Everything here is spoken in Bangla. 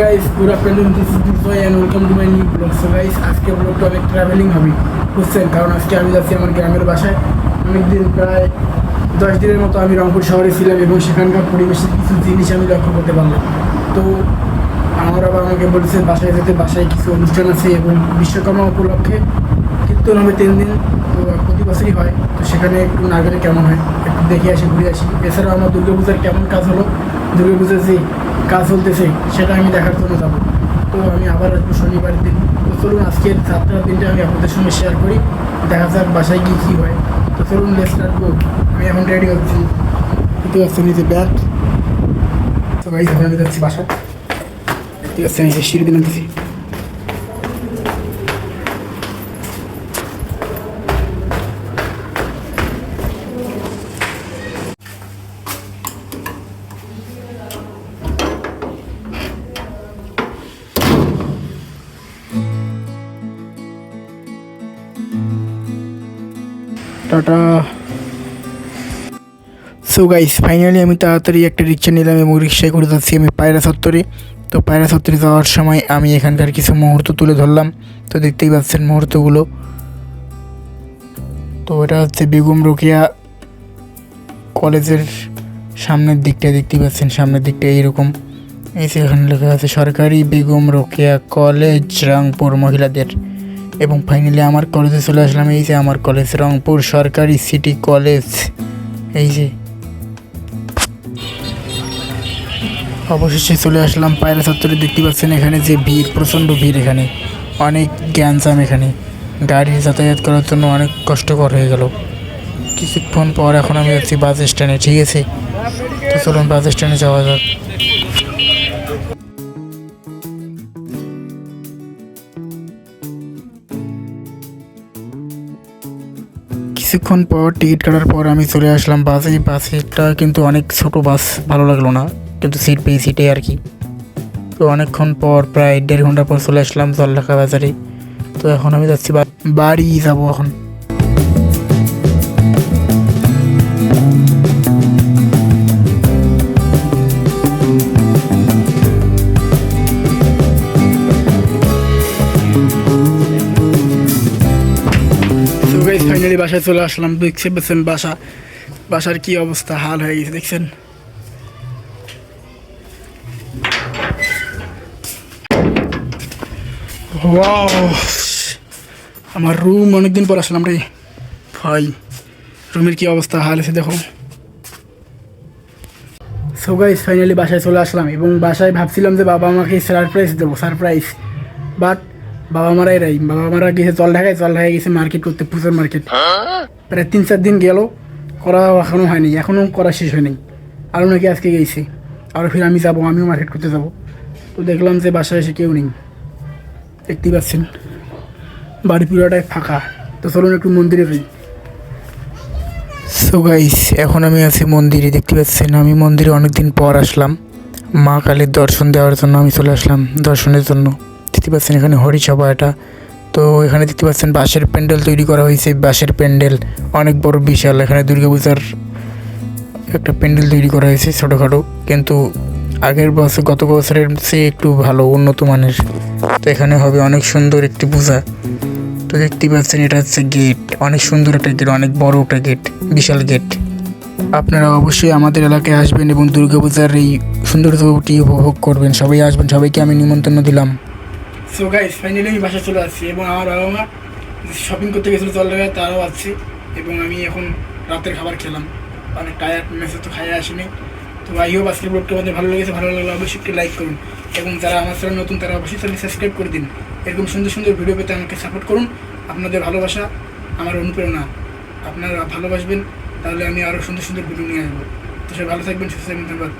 Guys good afternoon this is Bijoy and welcome to my new blog so guys আজকে ব্লগটা অনেক ট্রাভেলিং হবে, বুঝছেন? কারণ আজকে আমি যাচ্ছি আমার গ্রামের বাসায়। অনেকদিন প্রায় দশ দিনের মতো আমি রংপুর শহরে ছিলাম এবং সেখানকার পরিবেশের কিছু জিনিস আমি লক্ষ্য করতে পারলাম। তো আমার বাবা আমাকে বলেছে, বাসায় যেতে বাসায় কিছু অনুষ্ঠান আছে এবং বিশ্বকর্মা উপলক্ষে কীর্তন হবে তিন দিন। তো প্রতি বছরই হয়। তো সেখানে একটু না গেলে কেমন হয়? একটু দেখে আসি, ঘুরে আসি। এছাড়াও আমার দুর্গাপূজার কেমন কাজ হলো? দুর্গাপূজার যে কাজ চলতেছে, সেটা আমি দেখার জন্য যাব। তো আমি আবার আসব শনিবার দিন। তো চলুন, আজকের যাত্রার দিনটা আমি আপনাদের সঙ্গে শেয়ার করি। দেখা যাক বাসায় গিয়ে কী হয়। তো চলুন লেট স্টার্ট আমি এখন রেডি হচ্ছি। দেখতে পাচ্ছি নিজে ব্যাট তো আমি যাচ্ছি বাসায়। দেখতে পাচ্ছি নিজে সিঁড়ি দিন টাটা। সো গাইস ফাইনালি আমি তাড়াতাড়ি একটা রিক্সা নিলাম এবং রিক্সায় করে যাচ্ছি আমি পায়রা চত্বরে তো পায়রা চত্বরে যাওয়ার সময় আমি এখানকার কিছু মুহূর্ত তুলে ধরলাম। তো দেখতেই পাচ্ছেন মুহূর্তগুলো। তো এটা হচ্ছে বেগম রোকেয়া কলেজের সামনের দিকটা দেখতেই পাচ্ছেন, সামনের দিকটা এইরকম। এই যে এখানে লেখা আছে, সরকারি বেগম রোকেয়া কলেজ, রংপুর মহিলাদের এবং ফাইনালি আমার কলেজে চলে আসলাম, এই যে আমার কলেজ রংপুর সরকারি সিটি কলেজ এই যে অবশেষে চলে আসলাম, পায়রা চত্বরে দেখতে পাচ্ছেন এখানে যে ভিড়, প্রচণ্ড ভিড় এখানে। অনেক জ্ঞানজাম এখানে। গাড়ি যাতায়াত করার জন্য অনেক কষ্টকর হয়ে গেল। কিছুক্ষণ পর এখন আমি যাচ্ছি বাস স্ট্যান্ডে, ঠিক আছে? তো চলুন বাস স্ট্যান্ডে যাওয়া যাক। কিছুক্ষণ পর টিকিট কাটার পর আমি চলে আসলাম বাসে। বাসেটা কিন্তু অনেক ছোট বাস, ভালো লাগল না, কিন্তু সিট পেয়ে সিটে আর কি। তো অনেকক্ষণ পর প্রায় দেড় ঘণ্টা পর চলে আসলাম জলঢাকা বাজারে। তো এখন আমি যাচ্ছি বাড়ি যাব এখন। ফাইনালি বাসায় চলে আসলাম দেখতে পাচ্ছেন বাসা। বাসার কি অবস্থা? হাল হয়ে গেছে, দেখছেন? আমার রুম অনেকদিন পর আসলাম রে। ভাই, রুমের কি অবস্থা? হাল আছে দেখো। সো ফাইনালি বাসায় চলে আসলাম এবং বাসায় ভাবছিলাম যে বাবা আমাকে সারপ্রাইজ দেবো সারপ্রাইজ বাট বাবা মারাই রাই বাবা মারা গেছে, জল ঢাকায় জল ঢাকায় গেছে মার্কেট করতে, পুজোর মার্কেট প্রায় তিন চার দিন গেল, করা এখনও হয়নি এখনও করা শেষ হয়নি। আরও নাকি আজকে গেছে। আরও ফির আমি যাব, আমিও মার্কেট করতে যাব। তো দেখলাম যে বাসায় এসে কেউ নেই। দেখতেই পাচ্ছেন, বাড়ি পুরোটাই ফাঁকা। তো চলুন একটু মন্দিরে যাই। সো গাইস এখন আমি আছি মন্দিরে, দেখতে পাচ্ছেন, আমি মন্দিরে অনেকদিন পর আসলাম। মা কালীর দর্শন দেওয়ার জন্য আমি চলে আসলাম, দর্শনের জন্য। দেখতে পাচ্ছেন এখানে হরিসভা এটা। তো এখানে দেখতে পাচ্ছেন বাঁশের প্যান্ডেল তৈরি করা হয়েছে, বাঁশের প্যান্ডেল। অনেক বড় বিশাল, এখানে দুর্গাপূজার একটা প্যান্ডেল তৈরি করা হয়েছে ছোটোখাটো। কিন্তু আগের বছর, গত বছরের চেয়ে একটু ভালো, উন্নত মানের। তো এখানে হবে অনেক সুন্দর একটি পূজা। তো দেখতে পাচ্ছেন এটা হচ্ছে গেট। অনেক সুন্দর একটা গেট, অনেক বড় একটা গেট, বিশাল গেট। আপনারা অবশ্যই আমাদের এলাকায় আসবেন এবং দুর্গাপূজার এই সৌন্দর্যটি উপভোগ করবেন। সবাই আসবেন, সবাইকে আমি নিমন্ত্রণ দিলাম। সো গাইস ফাইনালি আমি বাসা চলে আসছি এবং আমার বাবা মা শপিং করতে গেছিল জল জায়গায় তারাও আসছে এবং আমি এখন রাতের খাবার খেলাম। অনেক টায়ার্ড মেসে তো খাইয়ে আসিনি। তো আই হোপ আজকের ব্লগটা আমাদের ভালো লেগেছে, ভালো লাগলে অবশ্যই একটু লাইক করুন এবং যারা আমার চ্যানেল নতুন, তারা অবশ্যই চ্যানেল সাবস্ক্রাইব করে দিন। এরকম সুন্দর সুন্দর ভিডিও পেতে আমাকে সাপোর্ট করুন। আপনাদের ভালোবাসা আমার অনুপ্রেরণা। আপনারা ভালোবাসবেন, তাহলে আমি আরও সুন্দর সুন্দর ভিডিও নিয়ে আসব। তো সবাই ভালো থাকবেন, সুস্থ থাকবেন, ধন্যবাদ।